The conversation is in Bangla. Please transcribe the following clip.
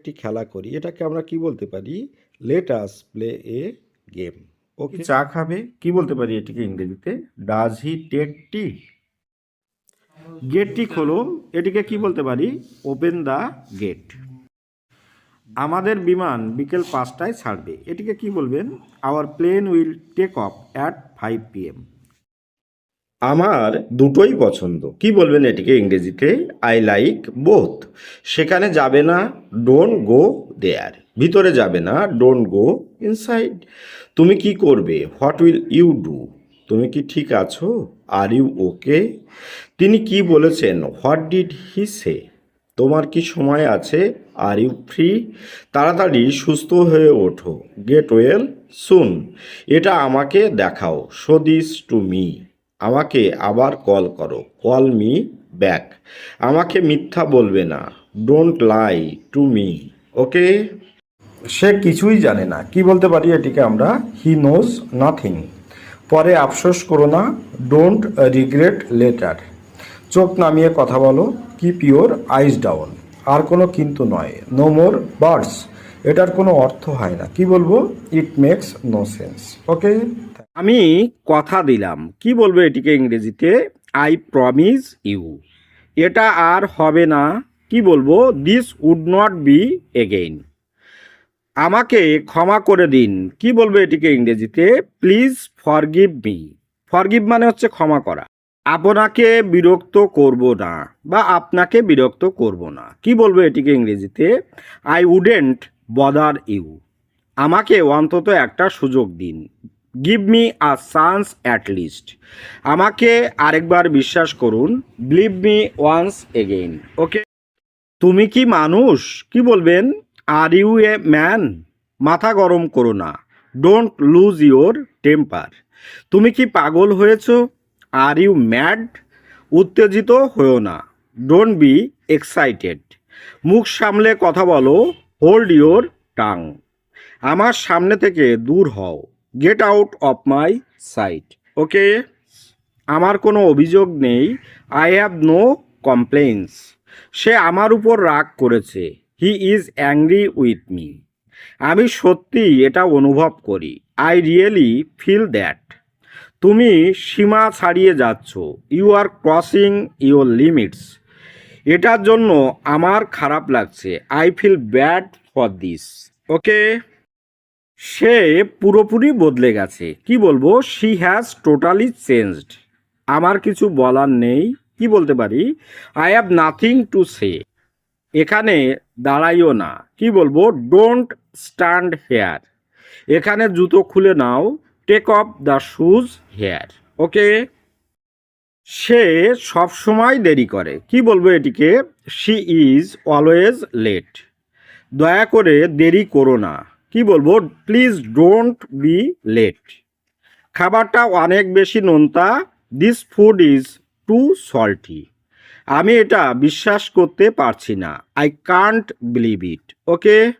একটি খেলা করি, এটাকে আমরা কি বলতে পারি? Let us play a game okay চা খাবে? কি বলতে পারি এটিকে ইংরেজিতে? ডাজ হি টেক টি গেটটি খোলো এটিকে কি বলতে পারি? ওপেন দ্য গেট আমাদের বিমান বিকেল পাঁচটায় ছাড়বে। এটিকে কি বলবেন? Our plane will take off at five PM আমার দুটোই পছন্দ। কি বলবেন এটিকে ইংরেজিতে? আই লাইক বোথ সেখানে যাবে না ডোন্ট গো দেয়ার ভিতরে যাবে না ডোন্ট গো ইনসাইড তুমি কি করবে? হোয়াট উইল ইউ ডু তুমি কি ঠিক আছো? আর ইউ ওকে তিনি কি বলেছেন? হোয়াট ডিড হি সে তোমার কি সময় আছে? আর ইউ ফ্রি তাড়াতাড়ি সুস্থ হয়ে ওঠো। গেট ওয়েল সুন এটা আমাকে দেখাও। শো দিস টু মি আমাকে আবার কল করো। Call me back. আমাকে মিথ্যা বলবে না। Don't lie to me. Okay? সে কিছুই জানে না। কি বলতে পারি এটিকে আমরা? He knows nothing. পরে আফসোস করো না। Don't regret later. চোখ নামিয়ে কথা বলো। Keep your eyes down. আর কোনো কিন্তু নয়। No more birds. এটার কোনো অর্থ হয় না। কি বলব? It makes no sense. Okay? আমি কথা দিলাম। কি বলব এটিকে ইংরেজিতে? আই প্রমিস ইউ এটা আর হবে না। কি বলব? This would not be again আমাকে ক্ষমা করে দিন। কি বলব এটিকে ইংরেজিতে? প্লিজ ফরগিভ মি ফরগিভ মানে হচ্ছে ক্ষমা করা। আপনাকে বিরক্ত করব না বা আপনাকে বিরক্ত করব না। কি বলব এটিকে ইংরেজিতে? আই উডেন্ট বদার ইউ আমাকে অন্তত একটা সুযোগ দিন। Give me a chance at least আমাকে আরেকবার বিশ্বাস করুন। Believe me once again okay তুমি কি মানুষ? কি বলবেন? আর ইউ এ ম্যান মাথা গরম করো না। ডোন্ট লুজ ইওর টেম্পার তুমি কি পাগল হয়েছো? আর ইউ ম্যাড উত্তেজিত হয়েও না। ডোন্ট বি এক্সাইটেড মুখ সামলে কথা বলো। হোল্ড ইওর টাং আমার সামনে থেকে দূর হও। Get out of my sight okay আমার কোনো অভিযোগ নেই। আই হ্যাভ নো কমপ্লেন্স সে আমার উপর রাগ করেছে। He is angry with me আমি সত্যি এটা অনুভব করি। আই রিয়েলি ফিল দ্যাট তুমি সীমা ছাড়িয়ে যাচ্ছ। You are crossing your limits এটার জন্য আমার খারাপ লাগছে। I feel bad for this okay সে পুরোপুরি বদলে গেছে। কি বলব? শি হ্যাজ টোটালি চেঞ্জড আমার কিছু বলার নেই। কি বলতে পারি? I have nothing to say এখানে দাঁড়াইও না। কি বলব? ডোন্ট স্ট্যান্ড হেয়ার এখানে জুতো খুলে নাও। Take off the shoes here okay সে সব সময় দেরি করে। কি বলব এটিকে? শি ইজ অলওয়েজ লেট দয়া করে দেরি করো না। কি বলব? প্লিজ ডোন্ট বি লেট খাবারটা অনেক বেশি নোনতা। This food is too salty আমি এটা বিশ্বাস করতে পারছি না। I can't believe it okay